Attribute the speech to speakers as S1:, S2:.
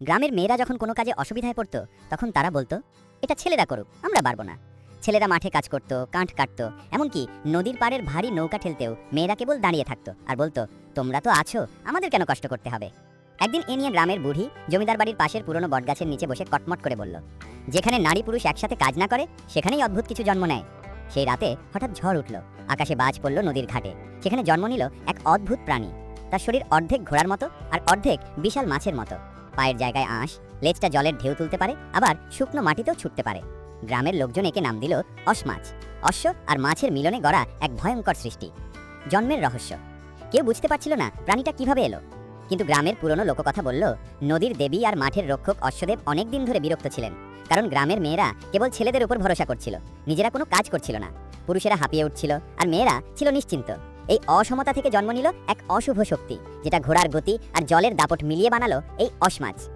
S1: গ্রামের মেয়েরা যখন কোনো কাজে অসুবিধায় পড়তো, তখন তারা বলতো, এটা ছেলেরা করুক, আমরা পারব না। ছেলেরা মাঠে কাজ করত কাঠ কাটতো, এমনকি নদীর পাড়ের ভারী নৌকা ঠেলতেও মেয়েরা কেবল দাঁড়িয়ে থাকতো আর বলতো, তোমরা তো আছো, আমাদের কেন কষ্ট করতে হবে? একদিন এ নিয়ে গ্রামের বুড়ি জমিদার বাড়ির পাশের পুরনো বটগাছের নিচে বসে কটমট করে বলল, যেখানে নারী পুরুষ একসাথে কাজ না করে, সেখানেই অদ্ভুত কিছু জন্ম নেয়। সেই রাতে হঠাৎ ঝড় উঠল, আকাশে বাজ পড়ল নদীর ঘাটে, সেখানে জন্ম নিল এক অদ্ভুত প্রাণী। তার শরীর অর্ধেক ঘোড়ার মতো আর অর্ধেক বিশাল মাছের মতো। পায়ের জায়গায় আঁশ, লেজটা জলের ঢেউ তুলতে পারে, আবার শুকনো মাটিতেও ছুটতে পারে। গ্রামের লোকজন একে নাম দিল অসমাছ অশ্ব আর মাছের মিলনে গড়া এক ভয়ঙ্কর সৃষ্টি। জন্মের রহস্য। কেউ বুঝতে পারছিল না প্রাণীটা কীভাবে এলো। কিন্তু গ্রামের পুরনো লোককথা বলল, নদীর দেবী আর মাঠের রক্ষক অশ্বদেব অনেক দিন ধরে বিরক্ত ছিলেন। কারণ গ্রামের মেয়েরা কেবল ছেলেদের উপর ভরসা করছিল, নিজেরা কোনো কাজ করছিল না। পুরুষেরা হাঁপিয়ে উঠছিল আর মেয়েরা ছিল নিশ্চিন্ত। এই অসমতা থেকে জন্ম নিল এক অশুভ শক্তি, যেটা ঘোড়ার গতি আর জলের দাপট মিলিয়ে বানালো এই অসমাজ।